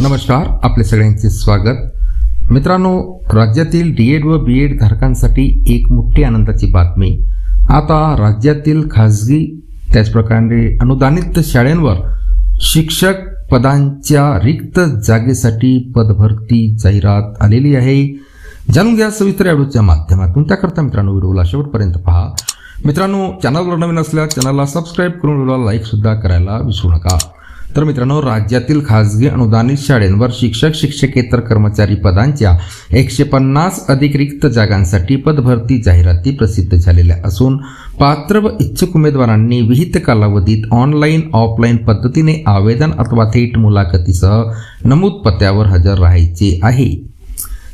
नमस्कार आपले सगळ्यांचे स्वागत. मित्रांनो राज्यातील डी एड व बी एड धारकांसाठी एक मोठी आनंदाची बातमी. आता राज्यातील खाजगी त्याचप्रकारे अनुदानित शाळांवर शिक्षक पदांच्या रिक्त जागेसाठी पदभरती जाहिरात आलेली आहे. जाणून घ्या सविस्तर याडूच्या माध्यमातून. त्याकरता मित्रांनो व्हिडिओला शेवटपर्यंत पहा. मित्रांनो चॅनलवर नवीन असल्यास चॅनलला सबस्क्राईब करून व्हिडिओला लाईकसुद्धा करायला विसरू नका. तर मित्रांनो राज्यातील खाजगी अनुदानित शाळेंवर शिक्षक शिक्षकेतर कर्मचारी पदांच्या एकशे पन्नास अधिक रिक्त जागांसाठी पदभरती जाहिराती प्रसिद्ध झालेल्या असून पात्र व इच्छुक उमेदवारांनी विहित कालावधीत ऑनलाईन ऑफलाईन पद्धतीने आवेदन अथवा थेट मुलाखतीसह नमूद पत्त्यावर हजर राहायचे आहे.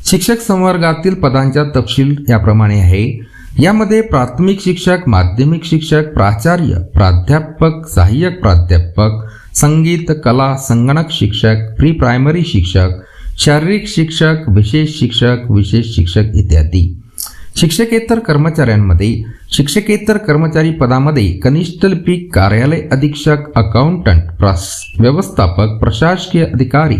शिक्षक संवर्गातील पदांचा तपशील याप्रमाणे आहे. यामध्ये प्राथमिक शिक्षक माध्यमिक शिक्षक प्राचार्य प्राध्यापक सहाय्यक प्राध्यापक संगीत कला संगणक शिक्षक प्री प्रायमरी शिक्षक शारीरिक शिक्षक विशेष शिक्षक विशेष शिक्षक इत्यादी. शिक्षकेतर कर्मचाऱ्यांमध्ये शिक्षकेतर कर्मचारी पदामध्ये कनिष्ठ लिपिक कार्यालय अधीक्षक अकाउंटंट प्रस व्यवस्थापक प्रशासकीय अधिकारी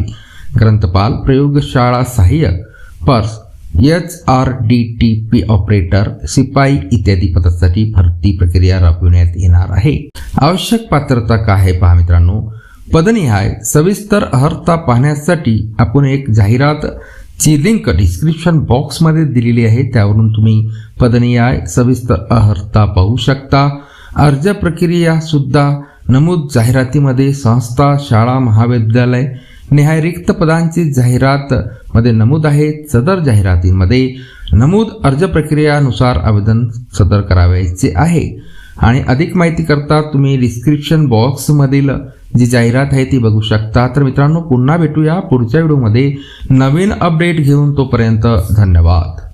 ग्रंथपाल प्रयोगशाळा सहाय्यक purse H R D T P operator शिपाई इत्यादी पदासाठी भरती प्रक्रिया राबविण्यात येणार आहे. आवश्यक पात्रता काय आहे पहा मित्रांनो? पदनिहाय सविस्तर अर्हता पाहण्यासाठी आपण एक जाहिरात ची लिंक डिस्क्रिप्शन बॉक्समध्ये दिलेली आहे त्यावरून तुम्ही पदनिहाय सविस्तर अर्हता पाहू शकता. अर्ज प्रक्रिया सुद्धा नमूद जाहिरातीमध्ये संस्था शाळा महाविद्यालय निहाय रिक्त पदांची जाहिरात मध्ये नमूद आहे. सदर जाहिरातीमध्ये नमूद अर्ज प्रक्रियानुसार आवेदन सदर करावयाचे आहे. आणि अधिक माहिती करता तुम्ही डिस्क्रिप्शन बॉक्समधील जी जाहिरात आहे ती बघू शकता. तर मित्रांनो पुन्हा भेटूया पुढच्या व्हिडिओमध्ये. नवीन अपडेट घेऊन तोपर्यंत धन्यवाद.